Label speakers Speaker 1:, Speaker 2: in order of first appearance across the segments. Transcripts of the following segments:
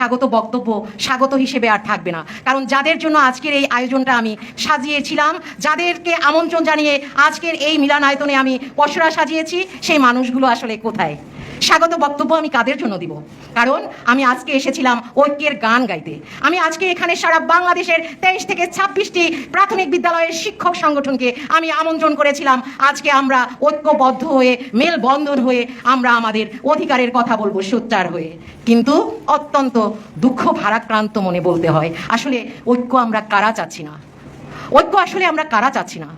Speaker 1: স্বাগত বক্তব্য স্বাগত হিসেবে আর থাকবে না। কারণ যাদের জন্য আজকের এই আয়োজনটা আমি সাজিয়েছিলাম, যাদেরকে আমন্ত্রণ জানিয়ে আজকের এই মিলানায়তনে আমি পশরা সাজিয়েছি, সেই মানুষগুলো আসলে কোথায়? স্বাগত বক্তব্য আমি কাদের জন্য দিব? কারণ আমি আজকে এসেছিলাম ঐক্যের গান গাইতে। আমি আজকে এখানে সারা বাংলাদেশের তেইশ থেকে ছাব্বিশটি প্রাথমিক বিদ্যালয়ের শিক্ষক সংগঠনকে আমি আমন্ত্রণ করেছিলাম। আজকে আমরা ঐক্যবদ্ধ হয়ে, মেলবন্ধন হয়ে আমরা আমাদের অধিকারের কথা বলব সোচ্চার হয়ে। কিন্তু অত্যন্ত দুঃখ ভারাক্রান্ত মনে বলতে হয়, আসলে ঐক্য আমরা কারা চাচ্ছি না? ঐক্য আসলে আমরা কারা চাচ্ছি না?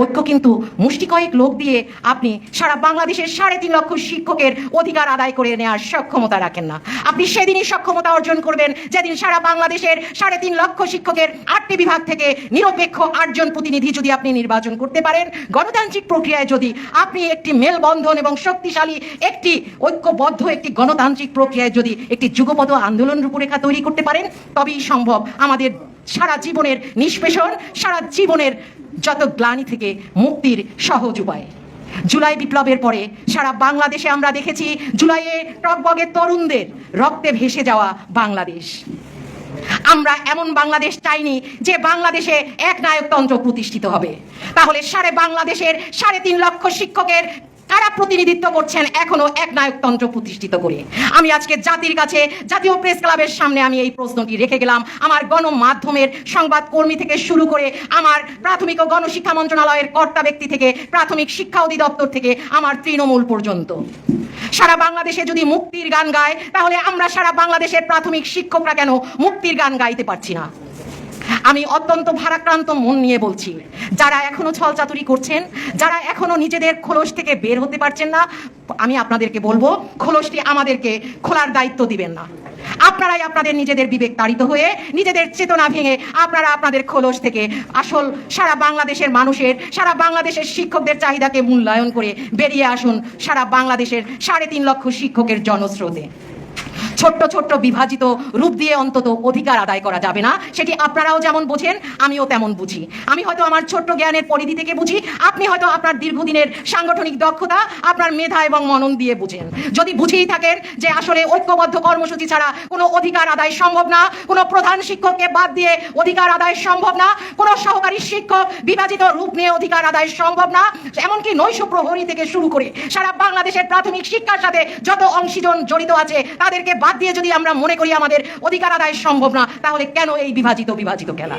Speaker 1: ঐক্য কিন্তু মুষ্টি কয়েক লোক দিয়ে আপনি সারা বাংলাদেশের সাড়ে তিন লক্ষ শিক্ষকের অধিকার আদায় করে নেওয়ার সক্ষমতা রাখেন না। আপনি সেদিনই সক্ষমতা অর্জন করবেন, যেদিন সারা বাংলাদেশের সাড়ে তিন লক্ষ শিক্ষকের আটটি বিভাগ থেকে নিরপেক্ষ আটজন প্রতিনিধি যদি আপনি নির্বাচন করতে পারেন, গণতান্ত্রিক প্রক্রিয়ায় যদি আপনি একটি মেলবন্ধন এবং শক্তিশালী একটি ঐক্যবদ্ধ একটি গণতান্ত্রিক প্রক্রিয়ায় যদি একটি যুগপথ আন্দোলন রূপরেখা তৈরি করতে পারেন, তবেই সম্ভব আমাদের সারা জীবনের নিষ্পেষণ সারা জীবনের যত গ্লানি থেকে মুক্তির সহজ উপায়। জুলাই বিপ্লবের পরে সারা বাংলাদেশে আমরা দেখেছি জুলাইয়ে টকবগে তরুণদের রক্তে ভেসে যাওয়া বাংলাদেশ। আমরা এমন বাংলাদেশ চাইনি যে বাংলাদেশে এক নায়কতন্ত্র প্রতিষ্ঠিত হবে। তাহলে সাড়ে বাংলাদেশের সাড়ে তিন লক্ষ শিক্ষকের কারা প্রতিনিধিত্ব করছেন এখনও এক নায়কতন্ত্র প্রতিষ্ঠিত করে? আমি আজকে জাতির কাছে, জাতীয় প্রেস ক্লাবের সামনে আমি এই প্রশ্নটি রেখে গেলাম। আমার গণমাধ্যমের সংবাদ কর্মী থেকে শুরু করে আমার প্রাথমিক ও গণশিক্ষা মন্ত্রণালয়ের কর্তা ব্যক্তি থেকে, প্রাথমিক শিক্ষা অধিদপ্তর থেকে আমার তৃণমূল পর্যন্ত। সারা বাংলাদেশে যদি মুক্তির গান গায়, তাহলে আমরা সারা বাংলাদেশের প্রাথমিক শিক্ষকরা কেন মুক্তির গান গাইতে পারছি না? আমি অত্যন্ত ভারাক্রান্ত মন নিয়ে বলছি। যারা এখনও ছলচাতুরি করছেন, যারা এখনও নিজেদের খোলস থেকে বের হতে পারছেন না, আমি আপনাদেরকে বলব, খোলসটি আমাদেরকে খোলার দায়িত্ব দিবেন না। আপনারাই আপনাদের নিজেদের বিবেক তাড়িত হয়ে, নিজেদের চেতনা ভেঙে আপনারা আপনাদের খোলস থেকে আসল সারা বাংলাদেশের মানুষের, সারা বাংলাদেশের শিক্ষকদের চাহিদাকে মূল্যায়ন করে বেরিয়ে আসুন সারা বাংলাদেশের সাড়ে তিন লক্ষ শিক্ষকের জনস্রোতে। ছোট্ট ছোট্ট বিভাজিত রূপ দিয়ে অন্তত অধিকার আদায় করা যাবে না। সেটি আপনারাও যেমন বোঝেন, আমিও তেমন বুঝি। আমি হয়তো আমার ছোট্ট জ্ঞানের পরিধি থেকে বুঝি, আপনি হয়তো আপনার দীর্ঘদিনের সাংগঠনিক দক্ষতা আপনার মেধা এবং মনন দিয়ে বুঝেন। যদি বুঝেই থাকেন যে আসলে ঐক্যবদ্ধ কর্মসূচি ছাড়া কোনো অধিকার আদায় সম্ভব না, কোনো প্রধান শিক্ষককে বাদ দিয়ে অধিকার আদায় সম্ভব না, কোনো সহকারী শিক্ষক বিভাজিত রূপ নিয়ে অধিকার আদায় সম্ভব না, এমনকি নৈশ প্রহরী থেকে শুরু করে সারা বাংলাদেশের প্রাথমিক শিক্ষার সাথে যত অংশীজন জড়িত আছে, তাদেরকে বাদ দিয়ে যদি আমরা মনে করি আমাদের অধিকার আদায় সম্ভব না, তাহলে কেন এই বিভাজিত বিভাজিত খেলা?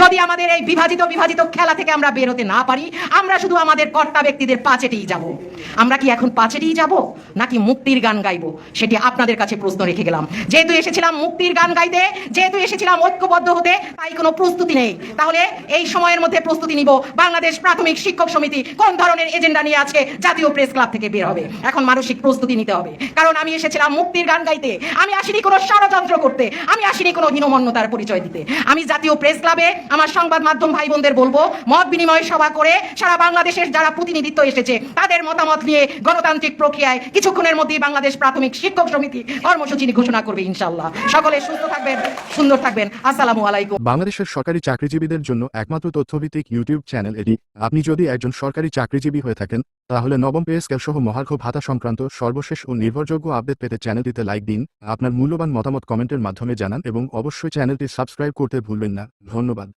Speaker 1: যদি আমাদের এই বিভাজিত বিভাজিত খেলা থেকে আমরা বেরোতে না পারি, আমরা শুধু আমাদের কর্তা ব্যক্তিদের পাচেটেই যাব। আমরা কি এখন পাচেটেই যাব, নাকি মুক্তির গান গাইবো? সেটি আপনাদের কাছে প্রশ্ন রেখে গেলাম। যেহেতু এসেছিলাম মুক্তির গান গাইতে, যেহেতু এসেছিলাম ঐক্যবদ্ধ হতে, তাই কোনো প্রস্তুতি নেই। তাহলে এই সময়ের মধ্যে প্রস্তুতি নিব, বাংলাদেশ প্রাথমিক শিক্ষক সমিতি কোন ধরনের এজেন্ডা নিয়ে আছে জাতীয় প্রেস ক্লাব থেকে বের হবে? এখন মানসিক প্রস্তুতি নিতে হবে। কারণ আমি এসেছিলাম মুক্তির গান গাইতে আমি আসিনি কোনো ষড়যন্ত্র করতে। আমি আসিনি কোনো হীনমন্যতার পরিচয় দিতে। আমি জাতীয় প্রেস ক্লাবে আমার সংবাদ মাধ্যম ভাই বোনদের বলব, মত বিনিময় সভা করে সারা বাংলাদেশের যারা প্রতিনিধিত্ব এসেছে, তাদের মতামত নিয়ে গণতান্ত্রিক প্রক্রিয়ায় কিছুক্ষণের মধ্যেই বাংলাদেশ প্রাথমিক শিক্ষক সমিতি কর্মসূচি ঘোষণা করবে ইনশাল্লাহ সকলে সুস্থ থাকবেন, সুন্দর থাকবেন। আসসালামু আলাইকুম।
Speaker 2: বাংলাদেশের সরকারি চাকরিজীবীদের জন্য একমাত্র তথ্যভিত্তিক ইউটিউব চ্যানেল এটি। আপনি যদি একজন সরকারি চাকরিজীবী হয়ে থাকেন তাহলে নবম পে স্কেল সহ মহার্ঘ ভাতা সংক্রান্ত সর্বশেষ ও নির্ভরযোগ্য আপডেট পেতে চ্যানেলটিতে লাইক দিন, আপনার মূল্যবান মতামত কমেন্টের মাধ্যমে জানান এবং অবশ্যই চ্যানেলটি সাবস্ক্রাইব করতে ভুলবেন না। ধন্যবাদ।